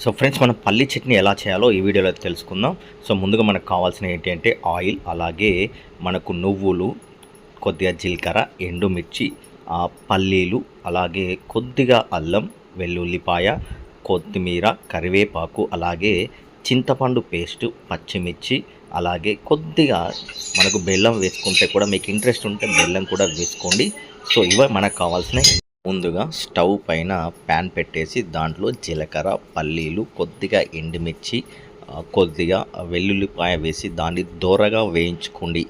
So friends మనం పల్లి చట్నీ ఎలా చేయాలో ఈ వీడియోలో తెలుసుకుందాం. సో ముందుగా మనకు కావాల్సిన ఏంటి అంటే ఆయిల్ అలాగే మనకు నువ్వులు కొద్దిగా జీలకర్ర ఎండుమిర్చి ఆ, పల్లీలు అలాగే కొద్దిగా అల్లం వెల్లుల్లిపాయ కొత్తిమీర కరివేపాకు అలాగే చింతపండు పేస్టు పచ్చిమిర్చి అలాగే కొద్దిగా మనకు బెల్లం వేసుకుంటే కూడా మీకు ఇంట్రెస్ట్ ఉంటే బెల్లం కూడా వేసుకోండి. సో ఇవే మనకు కావాల్సిన ముందుగా స్టవ్ పైన ప్యాన్ పెట్టేసి దాంట్లో జీలకర్ర పల్లీలు కొద్దిగా ఎండుమిర్చి కొద్దిగా వెల్లుల్లిపాయ వేసి దాన్ని దోరగా వేయించుకోండి.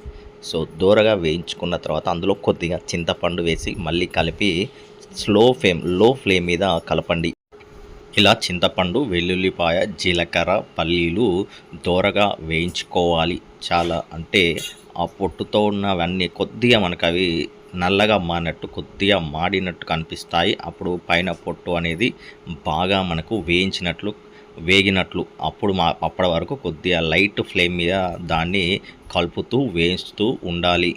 సో దోరగా వేయించుకున్న తర్వాత అందులో కొద్దిగా చింతపండు వేసి మళ్ళీ కలిపి స్లో ఫ్లేమ్లో ఫ్లేమ్ మీద కలపండి. ఇలా చింతపండు వెల్లుల్లిపాయ జీలకర్ర పల్లీలు దోరగా వేయించుకోవాలి. చాలా అంటే ఆ పొట్టుతో ఉన్నవన్నీ కొద్దిగా మనకు అవి నల్లగా మారినట్టు కొద్దిగా మాడినట్టు కనిపిస్తాయి. అప్పుడు పైన పొట్టు అనేది బాగా మనకు వేయించినట్లు వేగినట్లు. అప్పుడు మా అప్పటి వరకు కొద్దిగా లైట్ ఫ్లేమ్ మీద దాన్ని కలుపుతూ వేయిస్తూ ఉండాలి.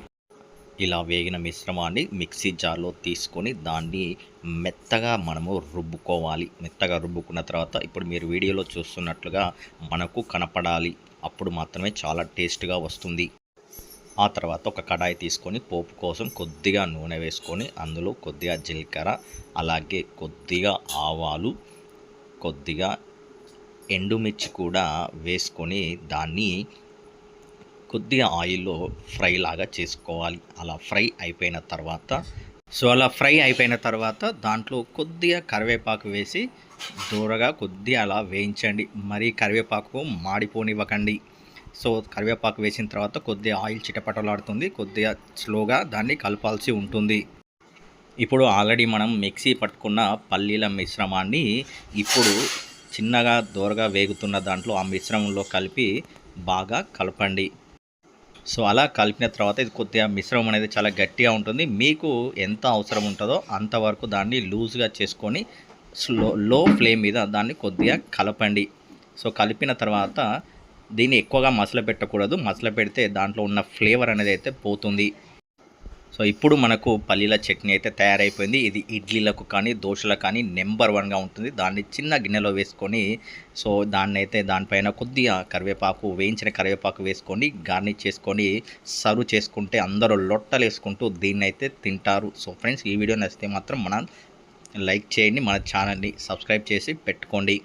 ఇలా వేగిన మిశ్రమాన్ని మిక్సీ జార్లో తీసుకొని దాన్ని మెత్తగా మనము రుబ్బుకోవాలి. మెత్తగా రుబ్బుకున్న తర్వాత ఇప్పుడు మీరు వీడియోలో చూస్తున్నట్లుగా మనకు కనపడాలి. అప్పుడు మాత్రమే చాలా టేస్ట్గా వస్తుంది. ఆ తర్వాత ఒక కడాయి తీసుకొని పోపు కోసం కొద్దిగా నూనె వేసుకొని అందులో కొద్దిగా జీలకర్ర అలాగే కొద్దిగా ఆవాలు కొద్దిగా ఎండుమిర్చి కూడా వేసుకొని దాన్ని కొద్దిగా ఆయిల్లో ఫ్రై లాగా చేసుకోవాలి. అలా ఫ్రై అయిపోయిన తర్వాత సో అలా ఫ్రై అయిపోయిన తర్వాత దాంట్లో కొద్దిగా కరివేపాకు వేసి దూరగా కొద్దిగా అలా వేయించండి. మరీ కరివేపాకు మాడిపోనివ్వకండి. సో కరివేపాకు వేసిన తర్వాత కొద్దిగా ఆయిల్ చిటపటలాడుతుంది. కొద్దిగా స్లోగా దాన్ని కలపాల్సి ఉంటుంది. ఇప్పుడు ఆల్రెడీ మనం మిక్సీ పట్టుకున్న పల్లీల మిశ్రమాన్ని ఇప్పుడు చిన్నగా దూరగా వేగుతున్న దాంట్లో ఆ మిశ్రమంలో కలిపి బాగా కలపండి. సో అలా కలిపిన తర్వాత ఇది కొద్దిగా మిశ్రమం అనేది చాలా గట్టిగా ఉంటుంది. మీకు ఎంత అవసరం ఉంటుందో అంతవరకు దాన్ని లూజ్గా చేసుకొని స్లో లో ఫ్లేమ్ మీద దాన్ని కొద్దిగా కలపండి. సో కలిపిన తర్వాత దీన్ని ఎక్కువగా మసల పెట్టకూడదు. మసల పెడితే దాంట్లో ఉన్న ఫ్లేవర్ అనేది అయితే పోతుంది. సో ఇప్పుడు మనకు పల్లీల చట్నీ అయితే తయారైపోయింది. ఇది ఇడ్లీలకు కానీ దోశలకు కానీ నెంబర్ వన్గా ఉంటుంది. దాన్ని చిన్న గిన్నెలో వేసుకొని సో దాన్ని అయితే దానిపైన కొద్దిగా కరివేపాకు వేయించిన కరివేపాకు వేసుకొని గార్నిష్ చేసుకొని సర్వ్ చేసుకుంటే అందరూ లొట్టలు వేసుకుంటూ దీన్ని అయితే తింటారు. సో ఫ్రెండ్స్ ఈ వీడియో నచ్చితే మాత్రం మన లైక్ చేయండి మన ఛానల్ని సబ్స్క్రైబ్ చేసి పెట్టుకోండి.